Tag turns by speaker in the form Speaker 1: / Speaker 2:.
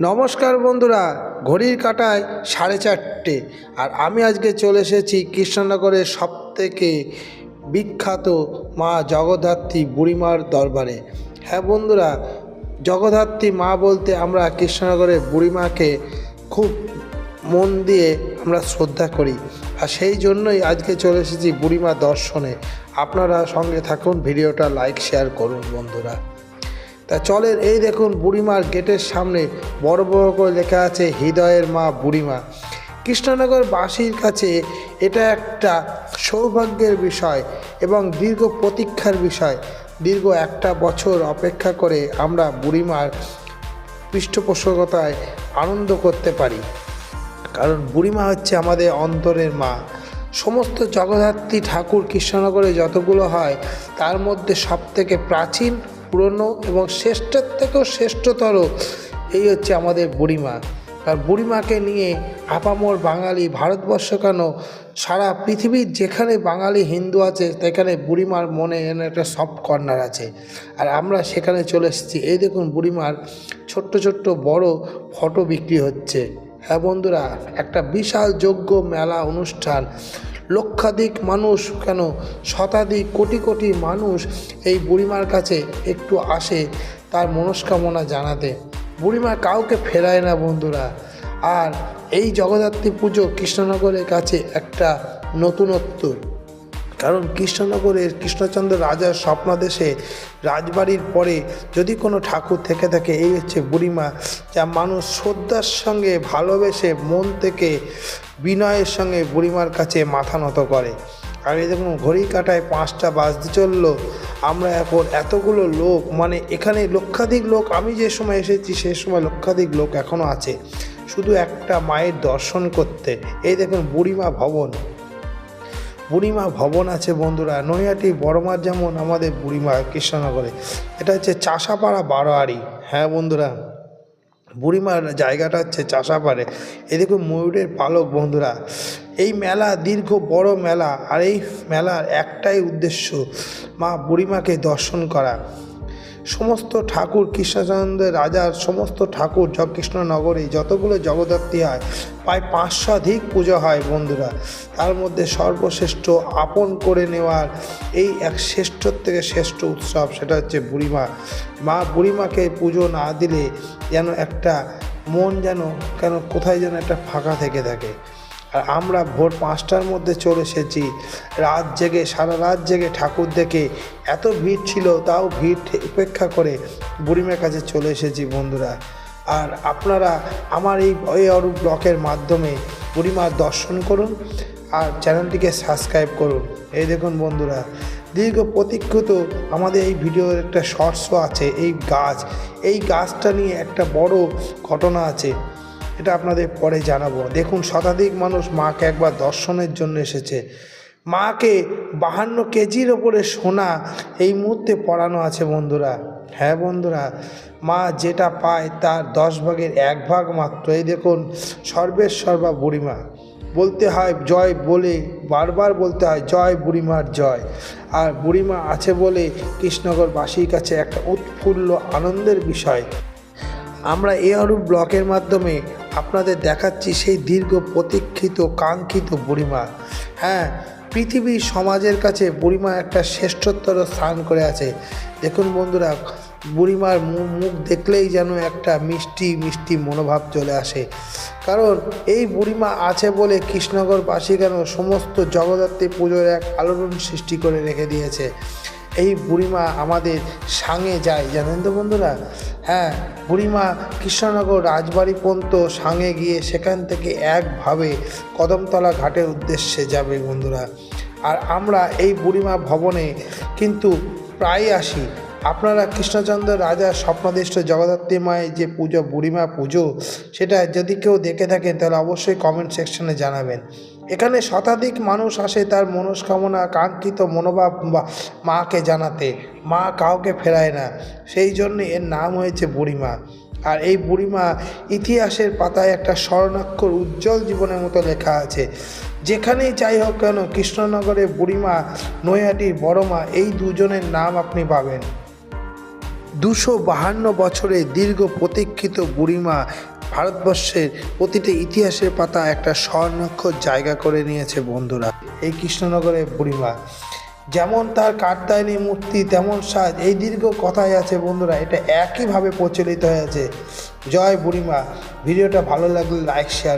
Speaker 1: নমস্কার বন্ধুরা, ঘড়ির কাটায় সাড়ে চারটে আর আমি আজকে চলে এসেছি কৃষ্ণনগরের সবথেকে বিখ্যাত মা জগদ্ধাত্রী বুড়িমার দরবারে। হ্যাঁ বন্ধুরা, জগদ্ধাত্রী মা বলতে আমরা কৃষ্ণনগরের বুড়িমাকে খুব মন দিয়ে আমরা শ্রদ্ধা করি আর সেই জন্যই আজকে চলে এসেছি বুড়িমা দর্শনে। আপনারা সঙ্গে থাকুন, ভিডিওটা লাইক শেয়ার করুন বন্ধুরা। তা চলেন, এই দেখুন বুড়িমার গেটের সামনে বড় বড় করে লেখা আছে, হৃদয়ের মা বুড়িমা। কৃষ্ণনগর বাসীর কাছে এটা একটা সৌভাগ্যের বিষয় এবং দীর্ঘ প্রতীক্ষার বিষয়। দীর্ঘ একটা বছর অপেক্ষা করে আমরা বুড়িমার পৃষ্ঠপোষকতায় আনন্দ করতে পারি। কারণ বুড়িমা হচ্ছে আমাদের অন্তরের মা। সমস্ত জগদ্ধাত্রী ঠাকুর কৃষ্ণনগরে যতগুলো হয়, তার মধ্যে সবথেকে প্রাচীন পুরনো এবং শ্রেষ্ঠের থেকেও শ্রেষ্ঠতর এই হচ্ছে আমাদের বুড়িমা। আর বুড়িমাকে নিয়ে আপামর বাঙালি ভারতবর্ষ কেন? সারা পৃথিবীর যেখানে বাঙালি হিন্দু আছে, সেখানে বুড়িমার মনে একটা সফট কর্নার আছে। আর আমরা সেখানে চলে এসেছি। এই দেখুন বুড়িমার ছোট্ট ছোট্ট বড় ফটো বিক্রি হচ্ছে। হ্যাঁ বন্ধুরা, একটা বিশাল যোগ্য মেলা অনুষ্ঠান। লক্ষাধিক মানুষ কেন? শতাধিক কোটি কোটি মানুষ এই বুড়িমার কাছে একটু আসে তার মনস্কামনা জানাতে। বুড়িমা কাউকে ফেরায় না বন্ধুরা। আর এই জগদ্ধাত্রী পুজো কৃষ্ণনগরের কাছে একটা নতুনত্ব। কারণ কৃষ্ণনগরের কৃষ্ণচন্দ্র রাজার স্বপ্নাদেশে রাজবাড়ির পরে যদি কোনো ঠাকুর থেকে থাকে, এই হচ্ছে বুড়িমা, যা মানুষ শ্রদ্ধার সঙ্গে ভালোবেসে মন থেকে বিনয়ের সঙ্গে বুড়িমার কাছে মাথা নত করে। আর এই দেখুন, ঘড়ি কাটায় পাঁচটা বাজতে চলল। আমরা এখন এতগুলো লোক মানে এখানে লক্ষাধিক লোক, আমি যে সময় এসেছি সে সময় লক্ষাধিক লোক এখনও আছে। শুধু একটা মায়ের দর্শন করতে। এই দেখুন, বুড়িমা ভবন। বুড়িমা ভবন আছে বন্ধুরা। নৈহাটি, বড়মার যেমন আমাদের বুড়িমা কৃষ্ণনগরে। এটা হচ্ছে চাষাপাড়া বারোয়ারি। হ্যাঁ বন্ধুরা, বুড়িমার জায়গাটা হচ্ছে চাষাপাড়ে। এ দেখুন ময়ূরের পালক বন্ধুরা। এই মেলা দীর্ঘ, বড় মেলা। আর এই মেলার একটাই উদ্দেশ্য মা বুড়িমাকে দর্শন করা। সমস্ত ঠাকুর কৃষ্ণচন্দ্রের রাজার সমস্ত ঠাকুর য কৃষ্ণনগরে যতগুলো জগদ্ধাত্রী হয়, প্রায় পাঁচশাধিক পুজো হয় বন্ধুরা। তার মধ্যে সর্বশ্রেষ্ঠ আপন করে নেওয়ার এই এক শ্রেষ্ঠর থেকে শ্রেষ্ঠ উৎসব সেটা হচ্ছে বুড়িমা। মা বুড়িমাকে পুজো না দিলে যেন একটা মন যেন, কেন কোথায় যেন একটা ফাঁকা থেকে থাকে। আর আমরা ভোর পাঁচটার মধ্যে চলে এসেছি। রাত জেগে, সারা রাত জেগে ঠাকুর দেখে এত ভিড় ছিল, তাও ভিড় উপেক্ষা করে বুড়িমার কাছে চলে এসেছি বন্ধুরা। আর আপনারা আমার এই এই অরূপ ব্লকের মাধ্যমে বুড়িমার দর্শন করুন আর চ্যানেলটিকে সাবস্ক্রাইব করুন। এই দেখুন বন্ধুরা, দীর্ঘ প্রতীক্ষিত আমাদের এই ভিডিওর একটা শর্টসও আছে, এই গাছ। এই গাছটা নিয়ে একটা বড় ঘটনা আছে। এটা আপনাদের পরে জানাব। দেখুন, শতাধিক মানুষ মাকে একবার দর্শনের জন্য এসেছে। মাকে বাহান্ন কেজির ওপরে সোনা এই মুহূর্তে পড়ানো আছে বন্ধুরা। হ্যাঁ বন্ধুরা, মা যেটা পায় তার দশ ভাগের এক ভাগ মাত্র। এই দেখুন সর্বের সর্বা বুড়িমা। বলতে হয়, জয় বলে, বারবার বলতে হয়, জয় বুড়িমার জয়। আর বুড়িমা আছে বলে কৃষ্ণনগরবাসীর কাছে একটা উৎফুল্ল আনন্দের বিষয়। আমরা এ অরূপ ব্লকের মাধ্যমে আপনাদের দেখাচ্ছি সেই দীর্ঘ, প্রতীক্ষিত, কাঙ্ক্ষিত বুড়িমা। হ্যাঁ পৃথিবীর সমাজের কাছে বুড়িমা একটা শ্রেষ্ঠতর স্থান করে আছে। দেখুন বন্ধুরা, বুড়িমার মুখ দেখলেই যেন একটা মিষ্টি মিষ্টি মনোভাব চলে আসে। কারণ এই বুড়িমা আছে বলে কৃষ্ণনগরবাসী কেন সমস্ত জগদ্ধাত্রী পুজোর এক আলোড়ন সৃষ্টি করে রেখে দিয়েছে। এই বুড়িমা আমাদের সাঙে যায়, জানেন তো বন্ধুরা? হ্যাঁ বুড়িমা কৃষ্ণনগর রাজবাড়ি পর্যন্ত সাঙে গিয়ে সেখান থেকে একভাবে কদমতলা ঘাটের উদ্দেশ্যে যাবে বন্ধুরা। আর আমরা এই বুড়িমা ভবনে কিন্তু প্রায় আসি। আপনারা কৃষ্ণচন্দ্র রাজার স্বপ্নদিষ্ট জগদ্ধাত্রী মায়ের যে পুজো, বুড়িমা পুজো, সেটা যদি কেউ দেখে থাকেন, তাহলে অবশ্যই কমেন্ট সেকশনে জানাবেন। এখানে শতাধিক মানুষ আসে তার মনস্কামনা, কাঙ্ক্ষিত মনোভাব বা মাকে জানাতে। মা কাউকে ফেরায় না, সেই জন্য এর নাম হয়েছে বুড়িমা। আর এই বুড়িমা ইতিহাসের পাতায় একটা স্মরণাক্ষর উজ্জ্বল জীবনের মতো লেখা আছে। যেখানেই যাই হোক কেন, কৃষ্ণনগরে বুড়িমা, নৈহাটির বড়মা এই দুজনের নাম আপনি পাবেন। দুশো বাহান্ন বছরে দীর্ঘ প্রতীক্ষিত বুড়িমা ভারতবর্ষের প্রতিটি ইতিহাসের পাতা একটা স্বর্ণাক্ষর জায়গা করে নিয়েছে বন্ধুরা এই কৃষ্ণনগরের বুড়িমা যেমন তার কাত্যায়নী মূর্তি, তেমন সাজ, এই দীর্ঘ কথাই আছে বন্ধুরা, এটা একইভাবে প্রচলিত হয়েছে। জয় বুড়িমা, ভিডিওটা ভালো লাগলে লাইক শেয়ার